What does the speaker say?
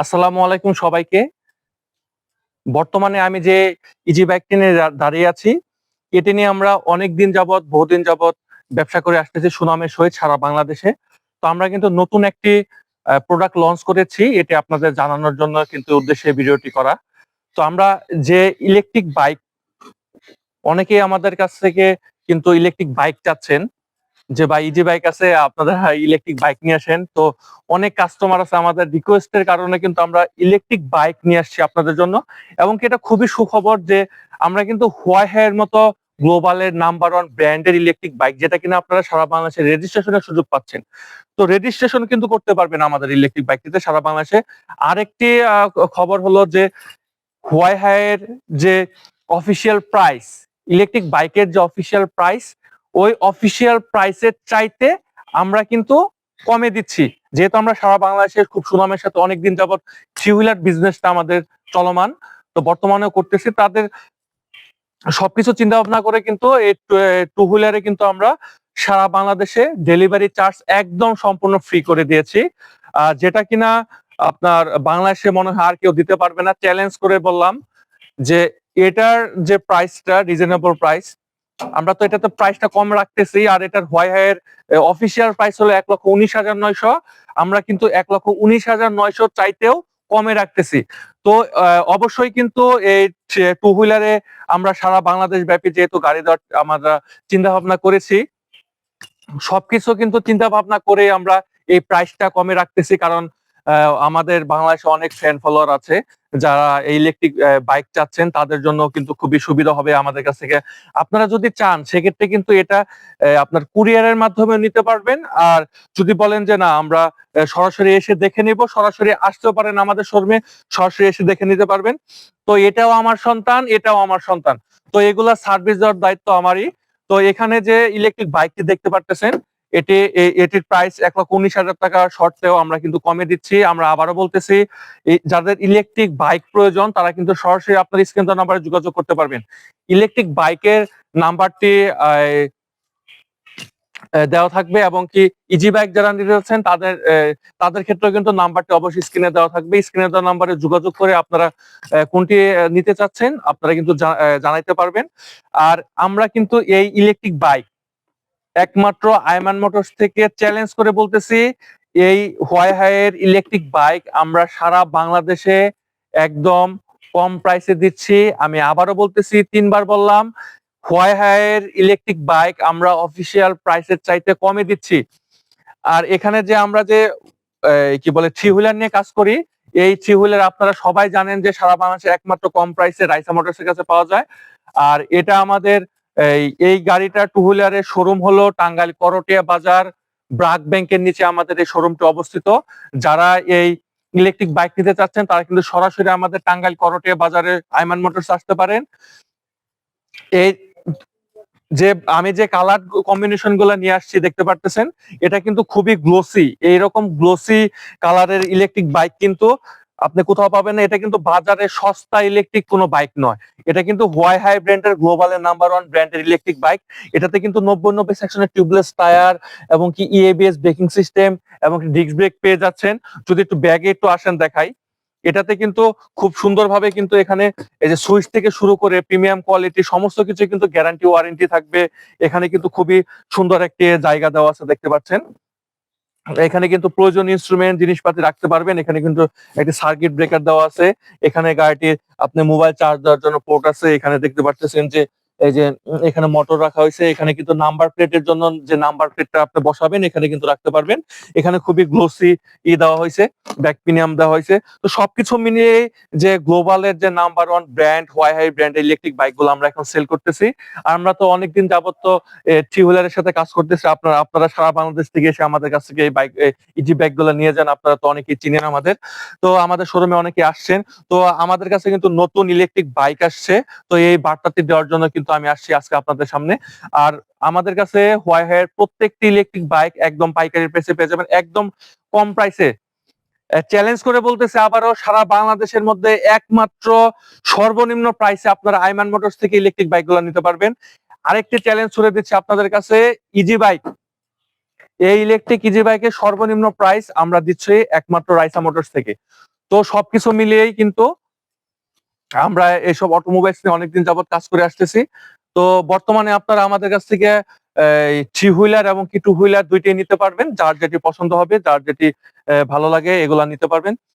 আসসালামু আলাইকুম সবাইকে। বর্তমানে আমি যে ইজি বাইকটি নিয়ে দাঁড়িয়ে আছি, এটি নিয়ে আমরা অনেক দিন যাবত বহুদিন যাবত ব্যবসা করে আসতেছি সুনামের সহিত সারা বাংলাদেশে। তো আমরা কিন্তু নতুন একটি প্রোডাক্ট লঞ্চ করেছি, এটি আপনাদের জানানোর জন্য কিন্তু উদ্দেশ্যে ভিডিওটি করা। তো আমরা যে ইলেকট্রিক বাইক অনেকেই আমাদের কাছ থেকে কিন্তু ইলেকট্রিক বাইক চাচ্ছেন। যে ভাই ইজি বাইক আছে আপনারা ইলেকট্রিক বাইক নিয়ে আসেন। তো অনেক কাস্টমার আছে আমাদের রিকোয়েস্টের কারণে কিন্তু আমরা ইলেকট্রিক বাইক নিয়ে আসছি আপনাদের জন্য। এবং এটা খুবই সুখবর যে আমরা কিন্তু হোয়াই এর মতো গ্লোবালের নাম্বার ওয়ান ব্র্যান্ডের ইলেকট্রিক বাইক যেটা কিনা আপনারা সারা বাংলাদেশে রেজিস্ট্রেশনের সুযোগ পাচ্ছেন। তো রেজিস্ট্রেশন কিন্তু করতে পারবেন আমাদের ইলেকট্রিক বাইকটিতে সারা বাংলাদেশে। আরেকটি খবর হলো যে হোয়াই এর যে অফিসিয়াল প্রাইস ইলেকট্রিক বাইকের যে অফিসিয়াল প্রাইস ওই অফিসিয়াল প্রাইসের চাইতে আমরা কিন্তু কমে দিচ্ছি। যেহেতু আমরা সারা বাংলাদেশে খুব সুনামের সাথে অনেকদিন যাবত থ্রি হুইলার বিজনেসটা আমাদের চলমান, তো বর্তমানেও করতেছি। তাদের সবকিছু চিন্তা ভাবনা করে কিন্তু এই টু হুইলারে কিন্তু আমরা সারা বাংলাদেশে ডেলিভারি চার্জ একদম সম্পূর্ণ ফ্রি করে দিয়েছি। যেটা কিনা আপনার বাংলাদেশে মনে হয় আর কেউ দিতে পারবে না চ্যালেঞ্জ করে বললাম যে এটার যে প্রাইসটা রিজনেবল প্রাইস আমরা তো এটাতে প্রাইসটা কম রাখতেছি, আর এটার হোয়াই এর অফিসিয়াল প্রাইস হলো এক লক্ষ উনিশ হাজার নয়শো। আমরা কিন্তু এক লক্ষ উনিশ হাজার নয়শো চাইতেও কমে রাখতেছি। তো অবশ্যই কিন্তু এই টু হুইলারে আমরা সারা বাংলাদেশ ব্যাপী যেহেতু গাড়ি দেওয়ার আমরা চিন্তা ভাবনা করেছি, সবকিছু কিন্তু চিন্তা ভাবনা করে আমরা এই প্রাইসটা কমে রাখতেছি। কারণ আমাদের বাংলাদেশে অনেক ফ্যান ফলোয়ার আছে। যারা ইলেকট্রিক বাইক চাচ্ছেন, তাদের জন্য কিন্তু খুবই সুবিধা হবে আমাদের কাছ থেকে। আপনারা যদি চান, সেক্ষেত্রে কিন্তু এটা আপনার কুরিয়ারের মাধ্যমে নিতে পারবেন। আর যদি বলেন যে, না, আমরা সরাসরি এসে দেখে নিব, সরাসরি আসতেও পারেন আমাদের শোরুমে সরাসরি এসে দেখে নিতে পারবেন। তো এটাও আমার সন্তান, এটাও আমার সন্তান। তো এগুলা সার্ভিস দেওয়ার দায়িত্ব আমারই। তো এখানে যে ইলেকট্রিক বাইকটি দেখতে পারতেছেন এটি এটির প্রাইস এক লক্ষ উনিশ হাজার টাকা। শর্তেও আমরা কিন্তু কমে দিচ্ছি। আমরা আবারও বলতেছি যাদের ইলেকট্রিক বাইক প্রয়োজন, তারা কিন্তু সরাসরি আপনার স্ক্রিন নাম্বারে যোগাযোগ করতে পারবেন। ইলেকট্রিক বাইকের নাম্বারটি দেওয়া থাকবে এবং কি ইজি বাইক যারা নিতে যাচ্ছেন, তাদের তাদের ক্ষেত্রেও কিন্তু নাম্বারটি অবশ্যই স্ক্রিনে দেওয়া থাকবে। স্ক্রিনে দেওয়া নাম্বারে যোগাযোগ করে আপনারা কোনটি নিতে চাচ্ছেন, আপনারা কিন্তু জানাইতে পারবেন। আর আমরা কিন্তু এই ইলেকট্রিক বাইক একমাত্র আয়মান মোটরস থেকে চ্যালেঞ্জ করে বলতেছি, এই হোয়াই হাইয়ের ইলেকট্রিক বাইক আমরা সারা বাংলাদেশে একদম কম প্রাইসে দিচ্ছি। আমি আবারও বলতেছি, তিনবার বললাম হোয়াই হাইয়ের ইলেকট্রিক বাইক আমরা অফিসিয়াল প্রাইসের চাইতে কমে দিচ্ছি। আর এখানে যে আমরা যে কি বলে থ্রি হুইলার নিয়ে কাজ করি, এই থ্রি হুইলার আপনারা সবাই জানেন যে সারা বাংলাদেশে একমাত্র কম প্রাইসে রাইসা মোটরসের কাছে পাওয়া যায়। আর এটা আমাদের এই এই গাড়িটা টু হুইলারের শোরুম হলো টাঙ্গাইল করটিয়া বাজার, ব্রাক ব্যাংকের নিচে আমাদের এই শোরুমটি অবস্থিত। যারা এই ইলেকট্রিক বাইক নিতে চাচ্ছেন, তারা কিন্তু সরাসরি আমাদের টাঙ্গাইল করটিয়া বাজারে আইমান মোটরস আসতে পারেন। এই, যে, আমি যে কালার কম্বিনেশনগুলো নিয়ে আসছি, দেখতে পারতেছেন, এটা কিন্তু খুবই গ্লোসি এইরকম গ্লোসি কালারের ইলেকট্রিক বাইক কিন্তু আপনি কোথাও পাবেন না, এটা কিন্তু বাজারে সস্তা ইলেকট্রিক কোনো বাইক নয়। এটা কিন্তু হোয়াই হাই ব্র্যান্ডের গ্লোবালের নাম্বার ওয়ান ব্র্যান্ডের ইলেকট্রিক বাইক এটাতে কিন্তু নব্বই নব্বই সেকশনের টিউবলেস টায়ার এবং কি ইএবিএস ব্রেকিং সিস্টেম এবং ডিস্ক ব্রেক পেয়ে যাচ্ছেন। যদি একটু ব্যাগে একটু আসেন দেখাই। এটাতে কিন্তু খুব সুন্দরভাবে কিন্তু এখানে এই যে সুইচ থেকে শুরু করে প্রিমিয়াম কোয়ালিটি সমস্ত কিছু কিন্তু গ্যারান্টি ওয়ারেন্টি থাকবে। এখানে কিন্তু খুবই সুন্দর একটি জায়গা দেওয়া আছে, দেখতে পাচ্ছেন। এখানে কিন্তু প্রয়োজন ইনস্ট্রুমেন্ট জিনিসপাতি রাখতে পারবেন। এখানে কিন্তু একটি সার্কিট ব্রেকার দেওয়া আছে। এখানে গাড়িটির আপনি মোবাইল চার্জ দেওয়ার জন্য পোর্ট আছে। এখানে দেখতে পাচ্ছেন যে এই যে এখানে মোটর রাখা হয়েছে, এখানে কিন্তু নাম্বার প্লেটের জন্য যে নাম্বার প্লেটটা আপনি বসাবেন, এখানে কিন্তু রাখতে পারবেন। এখানে খুবই গ্লোসি ই দেওয়া হয়েছে ব্যাক প্রিমিয়াম দেওয়া হয়েছে। তো সবকিছু মিলিয়ে যে গ্লোবালের যে নাম্বার ওয়ান ব্র্যান্ড হোয়াই হাই ব্র্যান্ড ইলেকট্রিক বাইকগুলো আমরা এখন সেল করতেছি। আর আমরা তো অনেকদিন যাবত তো থ্রি হুইলারের সাথে কাজ করতেছি। আপনারা আপনারা সারা বাংলাদেশ থেকে এসে আমাদের কাছ থেকে এই বাইক ইজি বাইকগুলো নিয়ে যান, আপনারা তো অনেকেই চিনেন আমাদের। তো আমাদের শোরুমে অনেকে আসছেন। তো আমাদের কাছে কিন্তু নতুন ইলেকট্রিক বাইক আসছে। তো এই বার্তাটি দেওয়ার জন্য কিন্তু আমি আসছি আজকে আপনাদের সামনে। আর আমাদের কাছে হোয়াই প্রত্যেকটি ইলেকট্রিক বাইক একদম পাইকারি প্রাইসে পেয়ে যাবেন। একদম কম প্রাইসে চ্যালেঞ্জ করে বলতেছে আবারও, সারা বাংলাদেশের মধ্যে একমাত্র সর্বনিম্ন প্রাইসে আপনারা আইমান মোটরস থেকে ইলেকট্রিক বাইকগুলো নিতে পারবেন। আরেকটি চ্যালেঞ্জ ছুড়ে দিচ্ছে আপনাদের কাছে ইজি বাইক এই ইলেকট্রিক ইজি বাইকের সর্বনিম্ন প্রাইস আমরা দিচ্ছি একমাত্র রাইসা মোটরস থেকে। তো সবকিছু মিলিয়েই কিন্তু আমরা এইসব অটোমোবাইলস নিয়ে অনেকদিন যাবত কাজ করে আসতেছি। তো বর্তমানে আপনারা আমাদের কাছ থেকে থ্রি হুইলার এবং কি টু হুইলার দুইটাই নিতে পারবেন। যার যেটি পছন্দ হবে, যার যেটি ভালো লাগে, এগুলা নিতে পারবেন।